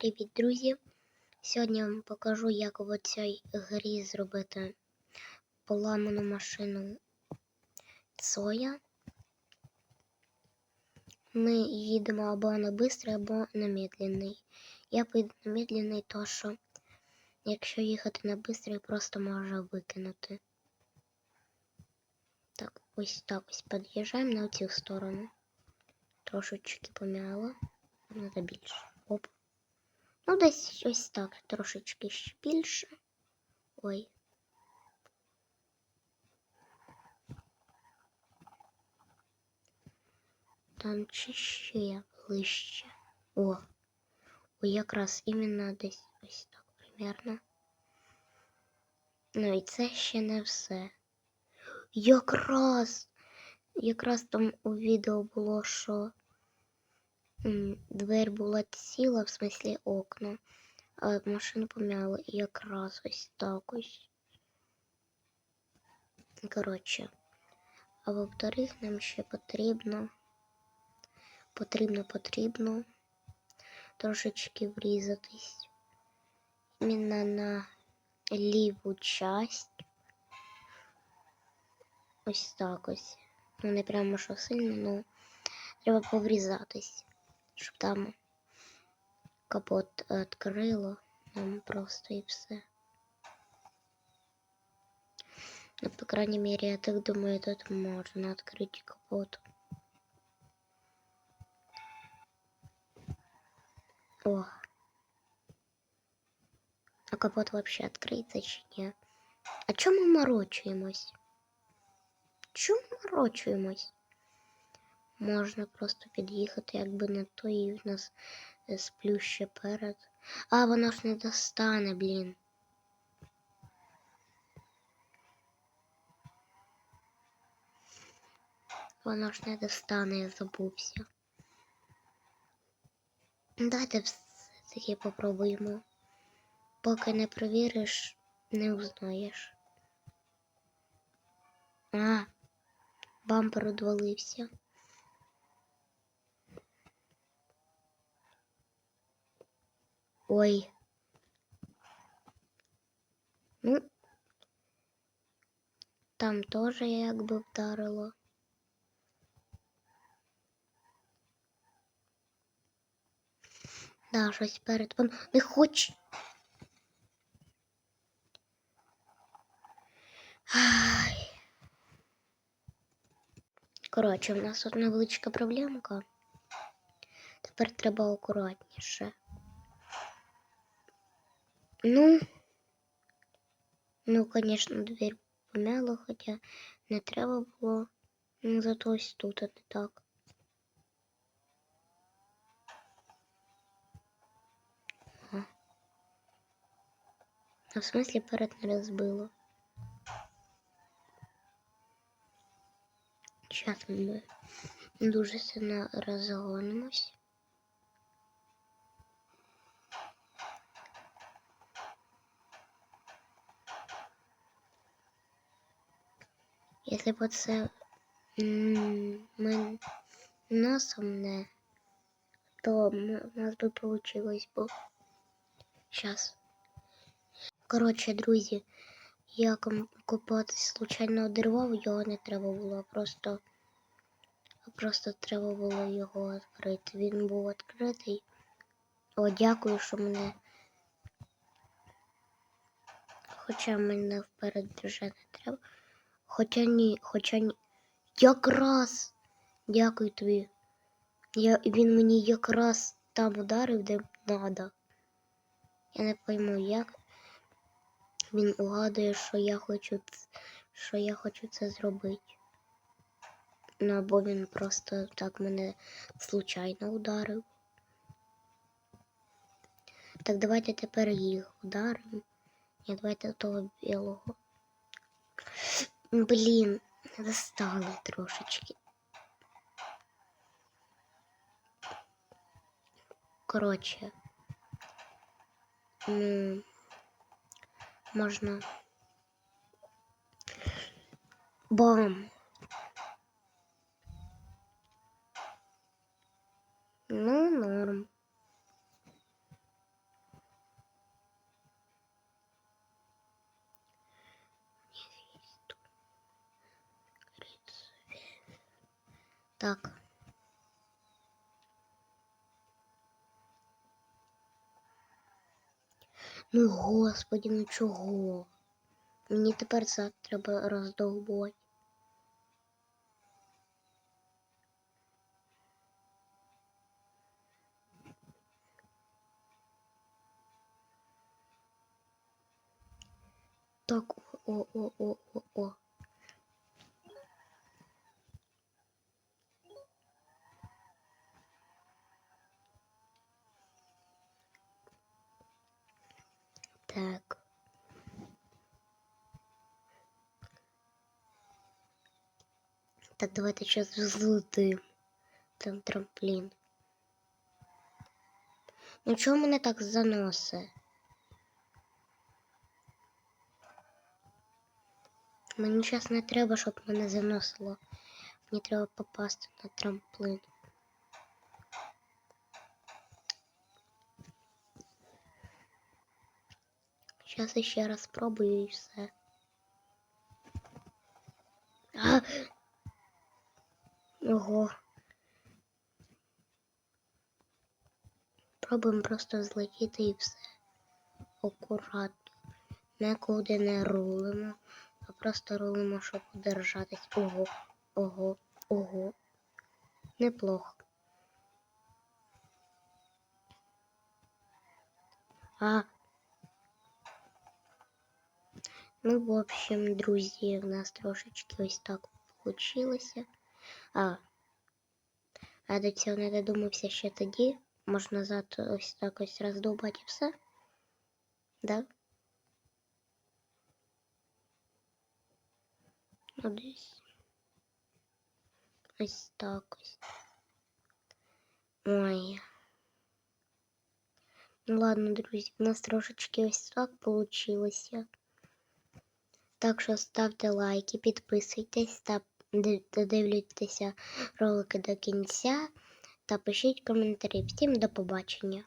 Привіт, друзі! Сьогодні я вам покажу, як в цій грі зробити поламану машину Цоя. Ми їдемо або на бистрий, або на медленний. Я поїду на медленний, то що якщо їхати на бистрий, просто може викинути. Так, ось так ось під'їжджаємо на цю сторону. Трошечки помяло. Надо більше. Оп. Ну, десь ось так, трошечки ще більше. Ой. Там чи ще ближче. О. Ой, якраз іменно десь ось так примерно. Ну і це ще не все. Якраз. Якраз там у відео було, що дверь була ціла, в смислі окна, а машину помяла і якраз ось так ось. Коротше, а во-вторых, нам ще потрібно, потрібно, потрібно трошечки врізатись іменно на ліву часть. Ось так ось. Ну, не прямо що сильно, ну треба поврізатись, щоб там капот відкрило нам просто і все. Ну, по крайней мере, я так думаю, тут можно открыть капот. О. А капот вообще открыется чи ні? А чому ми морочуємось? Чому морочуємось? Можна просто під'їхати, якби не то, і в нас е, сплюще перед. А, воно ж не достане, блін. Воно ж не достане, я забувся. Давайте все-таки попробуємо. Поки не провіриш, не узнаєш. А, бампер одвалився. Ой. Ну, там теж якби вдарило. Да, щось перед вон не хоч. Ай. Коротше, в нас тут невеличка проблемка. Тепер треба акуратніше. Ну, ну, конечно, дверь помяла, хотя не треба було. Ну, зато ось тут а не так. Ага. А в смысле перед не розбило? Сейчас ми дуже сильно розгонимось. Если б це носом не, то у нас би получилось бо. Сейчас. Коротше, друзі, я копатись случайно одервав, його не треба було, просто, просто треба було його відкрити. Він був відкритий. О, дякую, що мене. Хоча мене вперед вже не треба. Хоча ні, хоча ні. Якраз. Дякую тобі. Я, він мені якраз там ударив, де надо. Я не пойму, як він угадує, що я хочу, що я хочу це зробити. Ну, або він просто так мене случайно ударив. Так давайте тепер їх ударимо. І давайте того білого. Блін, достали трошечки. Коротше. Можна. Бам. Ну, норм. Так. Ну, господи, ну чого? Мені тепер це треба роздовбувати. Так, о, Так. Так, давайте сейчас взлетим. Там трамплін. Ну чому мене так заносить? Мені зараз не треба, щоб мене заносило. Мені треба попасти на трамплин. Зараз ще раз спробую і все. А! Ого. Пробуємо просто злетіти і все. Акуратно. Нікуди не рулимо, а просто рулимо, щоб удержатись. Ого, ого, ого. Неплохо. А. Ну, в общем, друзі, в нас трошечки ось так получилося. А, а до цього не додумався ще тоді. Можна назад ось так ось роздовбати і все. Да? Ну, десь. Ось так ось. Ой. Ну ладно, друзі, у нас трошечки ось так получилося. Так що ставте лайки, підписуйтесь та ди- додивлюйтеся ролики до кінця та пишіть коментарі. Всім до побачення!